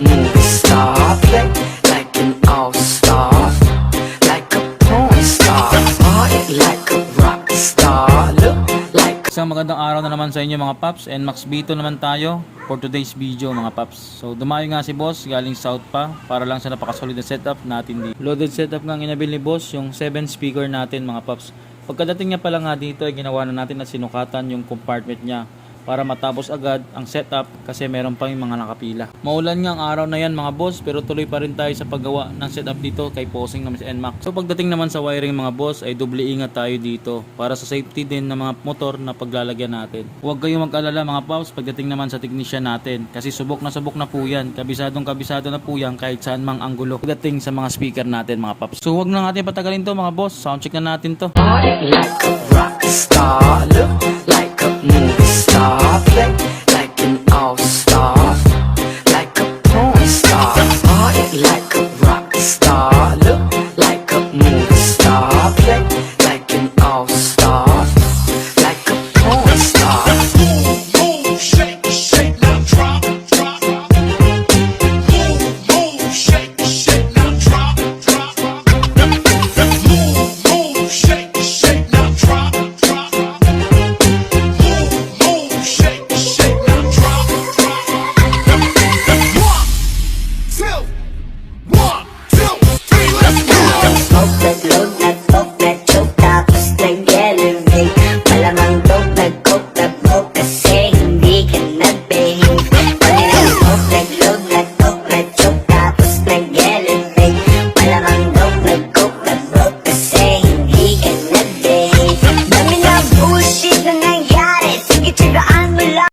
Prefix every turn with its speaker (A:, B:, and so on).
A: movie star Play like an all-star Like a porn star. Party like a rock star Look like
B: Isang magandang araw na naman sa inyo mga paps. And Max Bito naman tayo for today's video mga paps. So dumayo nga si boss galing south pa Para lang sa napakasolid na setup natin dito. Loaded setup nga inabil ni boss Yung 7 speaker natin mga paps. Pagkadating niya pala nga dito ay ginawa na natin at sinukatan yung compartment niya para matapos agad ang setup kasi meron pa yung mga nakapila. Maulan nga ang araw na yan mga boss pero tuloy pa rin tayo sa paggawa ng setup dito kay Posing naman si NMAX. So pagdating naman sa wiring mga boss ay doble ingat tayo dito para sa safety din ng mga motor na paglalagyan natin. Huwag kayong mag-alala mga paps pagdating naman sa technician natin kasi subok na subok na po yan. Kabisadong kabisado na po yan kahit saan mang anggulo pagdating sa mga speaker natin mga paps. So huwag na natin patagalin to mga boss. Soundcheck na natin to.
A: Like a rock star, look like a movie star,